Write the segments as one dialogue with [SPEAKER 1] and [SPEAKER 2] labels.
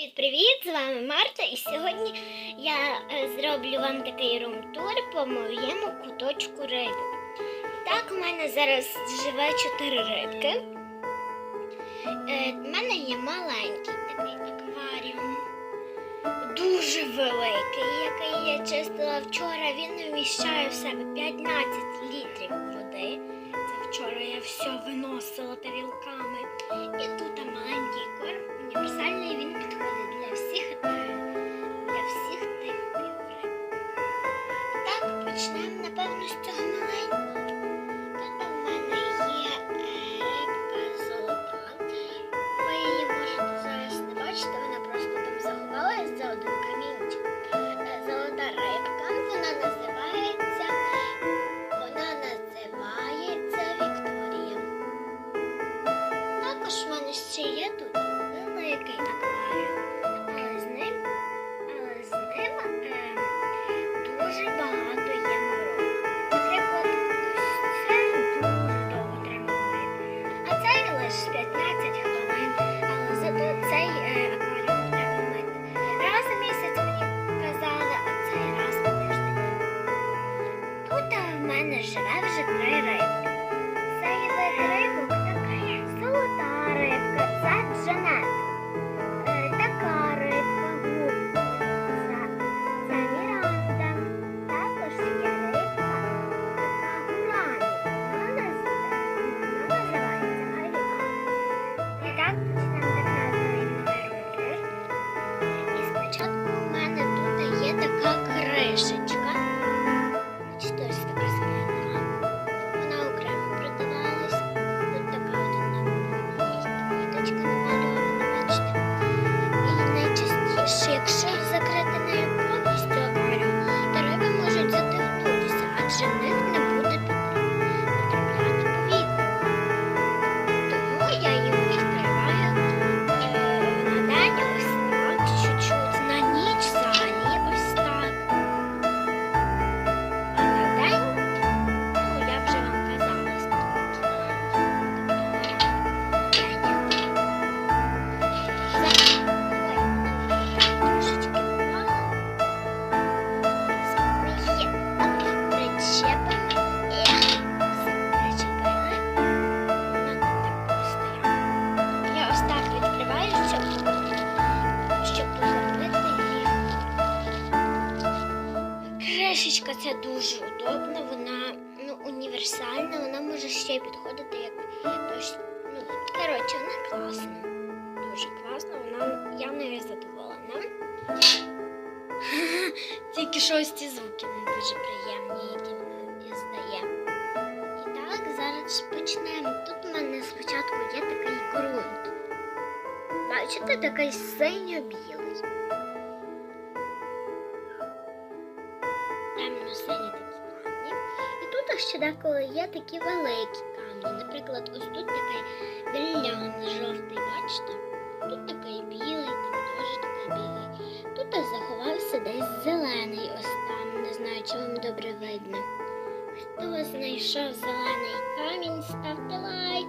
[SPEAKER 1] Привіт-привіт! З вами Марта, і сьогодні я е, зроблю вам такий рум-тур по моєму куточку рибок. Так, у мене зараз живе чотири рибки. Е, У мене є маленький такий акваріум, дуже великий, який я чистила вчора. Він вміщає в себе 15 літрів вчора я все виносила тарілками. І тут маленький корм універсальний, він підходить для всіх, для всіх типів риб. Так, почнемо, напевно, з цього кришечка. Бачите, Кришечка це дуже удобно, вона ну, універсальна, вона може ще підходити як дощ. Ну, коротше, вона класна. Дуже класна, вона я нею задоволена. Тільки що ось ці звуки не дуже приємні, які вона іздає. І так, зараз почнемо. Тут у мене спочатку є такий ґрунт. Бачите, такий синьо-білий. Ще деколи є такі великі камні. Наприклад, ось тут такий брильянт жовтий, бачите? Тут такий білий, там теж такий білий. Тут ось заховався десь зелений, ось там. Не знаю, чи вам добре видно. Хто знайшов зелений камінь, ставте лайк.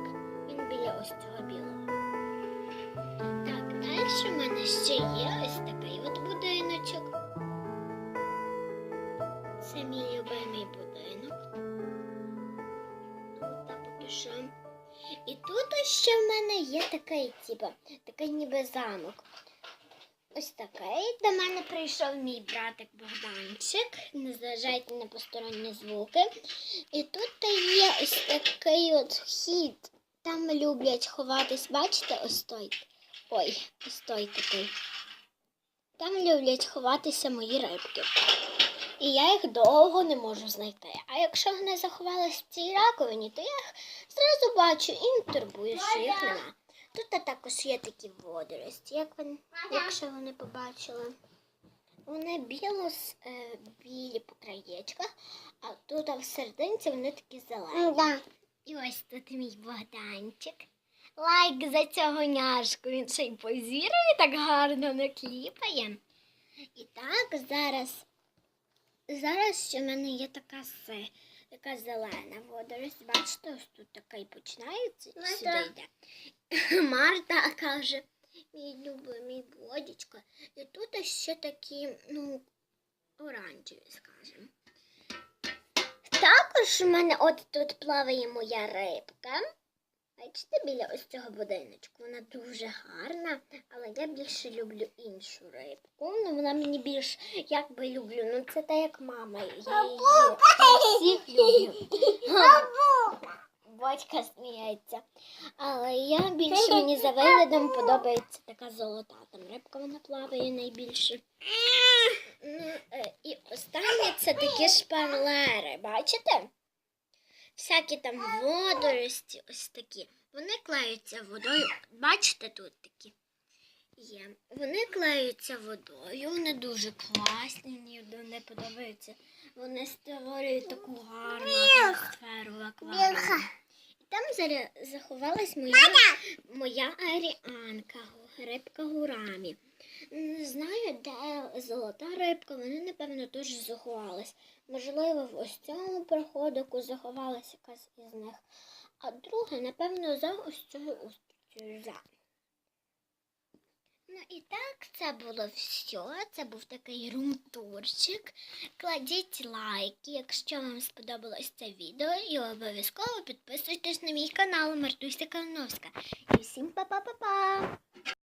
[SPEAKER 1] Він біля ось цього білого. Так, далі в мене ще є ось такий от будиночок. Це мій любимий будинок. Тут ще в мене є такий, типу, такий ніби замок. Ось такий. До мене прийшов мій братик Богданчик. Не зважайте на посторонні звуки. І тут є ось такий от вхід. Там люблять ховатись, бачите, ось той. Ой, ось той такий. Там люблять ховатися мої рибки. І я їх довго не можу знайти. А якщо вони заховались в цій раковині, то я їх зразу бачу і не турбую, що їх нема. Тут також є такі водорості, як вони, якщо вони побачили. Вони біло е, білі по краєчках, а тут а в серединці вони такі зелені. І ось тут мій Богданчик. Лайк за цього няшку. Він ще й позірує так гарно накліпає. І так, зараз Зараз ще в мене є така се, така зелена водорость. Бачите, ось тут така і починається і сюди йде. Марта каже, мій любимий водичка. І тут ще такі, ну, оранжеві, скажімо. Також у мене от тут плаває моя рибка. Бачите, біля ось цього будиночку. Вона дуже гарна, але я більше люблю іншу рибку. Ну, вона мені більш як би люблю. Ну, це так як мама. Я її всіх люблю. Батька сміється. Але я більше мені за виглядом подобається така золота. Там рибка вона плаває найбільше. Ну, е, і останнє це такі шпарлери. Бачите? Всякі там водорості, ось такі. Вони клеються водою. Бачите, тут такі є. Вони клеються водою, вони дуже класні, мені не подобаються. Вони створюють таку гарну атмосферу в акваріумі. І там заря- заховалась моя, моя аріанка, рибка гурамі. Не знаю, де золота рибка, вона, напевно, теж заховалась. Можливо, в ось цьому проходику заховалась якась із них. А друга, напевно, за ось ось за. Ну і так, це було все. Це був такий румтурчик. Кладіть лайки, якщо вам сподобалось це відео, і обов'язково підписуйтесь на мій канал Мартуся Калиновська. І всім па-па-па-па!